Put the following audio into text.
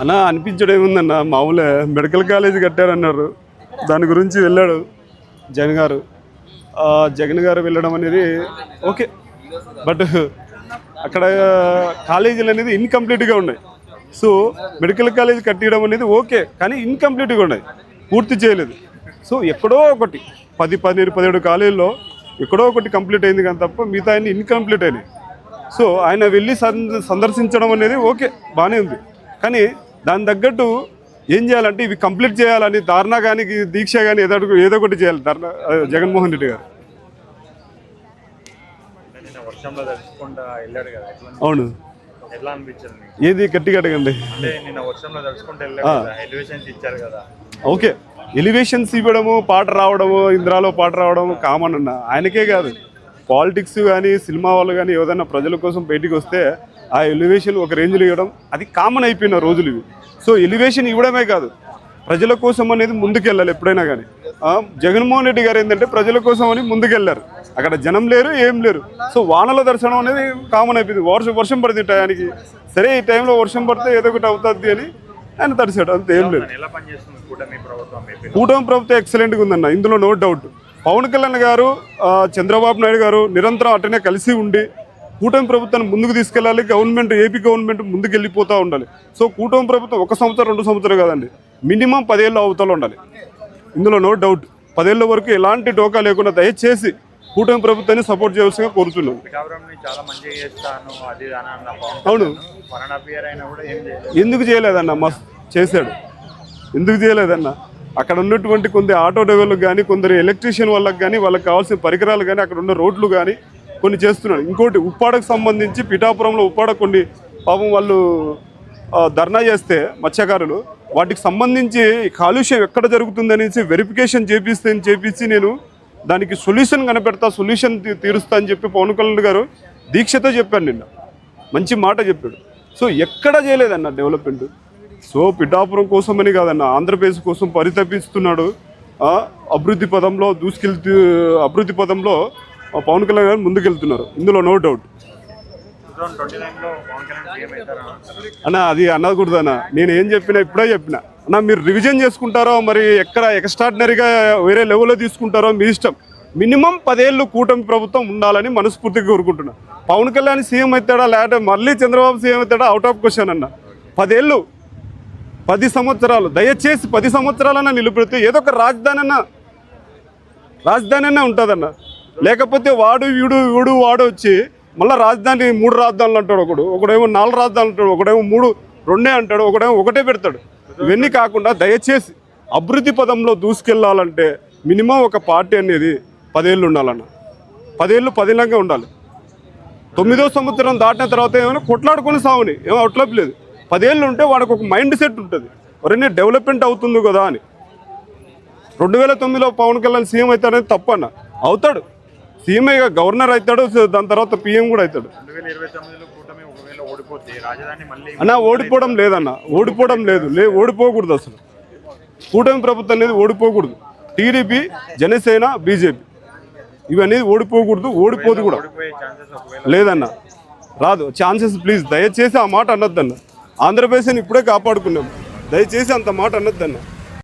అలా అనిపించడం ఏముందన్న మామూలే మెడికల్ కాలేజ్ కట్టారన్నారు. దాని గురించి వెళ్ళాడు జగన్ గారు. జగన్ గారు వెళ్ళడం అనేది ఓకే. బట్ అక్కడ కాలేజీలు అనేది ఇన్కంప్లీట్గా ఉన్నాయి. సో మెడికల్ కాలేజ్ కట్టియడం అనేది ఓకే కానీ ఇన్కంప్లీట్గా ఉన్నాయి. పూర్తి చేయలేదు. సో ఎక్కడో ఒకటి పది పదిహేడు పదిహేడు కాలేజీలో ఎక్కడో ఒకటి కంప్లీట్ అయింది కానీ తప్ప మిగతా అన్ని ఇన్కంప్లీట్ అయినాయి. సో ఆయన వెళ్ళి సంద- సందర్శించడం అనేది ఓకే బాగానే ఉంది. కానీ దాని తగ్గట్టు ఏం చేయాలంటే ఇవి కంప్లీట్ చేయాలని ధారణ కానీ దీక్ష కానీ ఏదో ఒకటి- ఏదో ఒకటి చేయాలి. ధర్ణ ఆ, జగన్మోహన్ రెడ్డి గారు. అవును? ఏది గట్టిగా అడగండి. ఓకే. ఎలివేషన్స్ ఇవ్వడము పాట రావడము ఇంద్రాలో పాట రావడము కామన్ అన్న. ఆయనకే కాదు. పాలిటిక్స్ కానీ సినిమా వాళ్ళు కానీ ఏదైనా ప్రజల కోసం బయటికి వస్తే ఆ ఎలివేషన్ ఒక రేంజ్లో ఇవ్వడం అది కామన్ అయిపోయిన రోజులు ఇవి. సో ఎలివేషన్ ఇవ్వడమే కాదు ప్రజల కోసం అనేది ముందుకెళ్ళాలి ఎప్పుడైనా కానీ జగన్మోహన్ రెడ్డి గారు ఏంటంటే ప్రజల కోసం అని ముందుకెళ్ళారు. అక్కడ జనం లేరు ఏం లేరు. సో వానల దర్శనం అనేది కామన్ అయిపోయింది. వర్షం వర్షం పడుతుంది టయానికి సరే ఈ టైంలో వర్షం పడితే ఏదో ఒకటి అవుతుంది అని ఆయన తడిచాడు అంతే ఏం లేదు. కూటమి ప్రభుత్వం ఎక్సలెంట్గా ఉందన్న ఇందులో నో డౌట్ పవన్ కళ్యాణ్ గారు చంద్రబాబు నాయుడు గారు నిరంతరం అటనే కలిసి ఉండి కూటమి ప్రభుత్వాన్ని ముందుకు తీసుకెళ్ళాలి గవర్నమెంట్ ఏపీ గవర్నమెంట్ ముందుకు వెళ్ళిపోతూ ఉండాలి. సో కూటమి ప్రభుత్వం ఒక సంవత్సరం రెండు సంవత్సరాలు కాదండి. మినిమం పదేళ్ళు అవతల ఉండాలి. ఇందులో నో డౌట్ పదేళ్ళ వరకు ఎలాంటి టోకా లేకుండా దయచేసి కూటమి ప్రభుత్వాన్ని సపోర్ట్ చేయాల్సిందిగా కోరుతున్నాను అన్న పవన్ అవును. ఎందుకు చేయలేదన్న? మస్త్ చేశాడు. ఎందుకు చేయలేదన్న? అక్కడ ఉన్నటువంటి కొంత ఆటో డ్రైవర్లకు కానీ కొందరు ఎలక్ట్రీషియన్ వాళ్ళకి కానీ వాళ్ళకి కావాల్సిన పరికరాలు కానీ అక్కడ ఉన్న రోడ్లు కానీ కొన్ని చేస్తున్నాడు ఇంకోటి ఉప్పాడకు సంబంధించి పిఠాపురంలో ఉప్పాడ కొన్ని పాపం వాళ్ళు ధర్నా చేస్తే మత్స్యకారులు వాటికి సంబంధించి కాలుష్యం ఎక్కడ జరుగుతుంది అనేసి వెరిఫికేషన్ చేపిస్తే అని చేపించి నేను దానికి సొల్యూషన్ కనిపెడతా సొల్యూషన్ తీ- తీరుస్తా అని చెప్పి పవన్ కళ్యాణ్ గారు దీక్షతో చెప్పాను నిన్న. మంచి మాట చెప్పాడు. సో ఎక్కడ చేయలేదన్న డెవలప్మెంట్ సో పిఠాపురం కోసమని కాదన్న ఆంధ్రప్రదేశ్ కోసం పరితపిస్తున్నాడు. అభివృద్ధి పదంలో దూసుకెళ్తూ అభివృద్ధి పదంలో పవన్ కళ్యాణ్ గారు ముందుకెళ్తున్నారు. ఇందులో నో డౌట్ అన్న అది అన్నకూడదు అన్న నేను ఏం చెప్పినా ఇప్పుడే చెప్పిన. అన్న మీరు రివిజన్ చేసుకుంటారో మరి ఎక్కడ ఎక్స్ట్రాడినరీగా వేరే లెవెల్లో తీసుకుంటారో మీ ఇష్టం. మినిమం పదేళ్ళు కూటమి ప్రభుత్వం ఉండాలని మనస్ఫూర్తిగా కోరుకుంటున్నా. పవన్ కళ్యాణ్ సీఎం అవుతాడా లేకపోతే మళ్ళీ చంద్రబాబు సీఎం అవుతాడా అవుట్ ఆఫ్ క్వశ్చన్ అన్న. పదేళ్ళు పది సంవత్సరాలు దయచేసి పది సంవత్సరాలన్నా నిలబెడితే ఏదో ఒక రాజధాని అన్న రాజధాని అన్న ఉంటుందన్న. లేకపోతే వాడు వీడు వీడు వాడు వచ్చి మళ్ళీ రాజధాని మూడు రాజధానులు అంటాడు ఒకడు. ఒకడేమో నాలుగు రాజధానులు అంటాడు ఒకడేమో మూడు రెండే అంటాడు ఒకడేమో ఒకటే పెడతాడు. ఇవన్నీ కాకుండా దయచేసి అభివృద్ధి పదంలో దూసుకెళ్ళాలంటే మినిమం ఒక పార్టీ అనేది పదేళ్ళు ఉండాలన్న. పదేళ్ళు పదిలంగా ఉండాలి. తొమ్మిదో సంవత్సరం దాటిన తర్వాత ఏమైనా కొట్లాడుకొని సావని ఏమో అవుట్లప్ లేదు. పదేళ్ళు ఉంటే వాడికి ఒక మైండ్ సెట్ ఉంటుంది. ఎవరైనా డెవలప్మెంట్ అవుతుంది కదా అని. రెండు వేల తొమ్మిదిలో పవన్ కళ్యాణ్ సీఎం అవుతాడని తప్పన్న. అవుతాడు. సీఎం గవర్నర్ అవుతాడు దాని తర్వాత పీఎం కూడా అవుతాడు. అన్న ఓడిపోవడం లేదన్న ఓడిపోవడం లేదు లే ఓడిపోకూడదు అసలు. కూటమి ప్రభుత్వం అనేది ఓడిపోకూడదు. టీడీపీ జనసేన బీజేపీ ఇవన్నీ ఓడిపోకూడదు ఓడిపోదు కూడా. లేదన్న రాదు ఛాన్సెస్ ప్లీజ్ దయచేసి ఆ మాట అనొద్దన్న. ఆంధ్రప్రదేశ్ని ఇప్పుడే కాపాడుకున్నాం. దయచేసి అంత మాట అనొద్దన్న.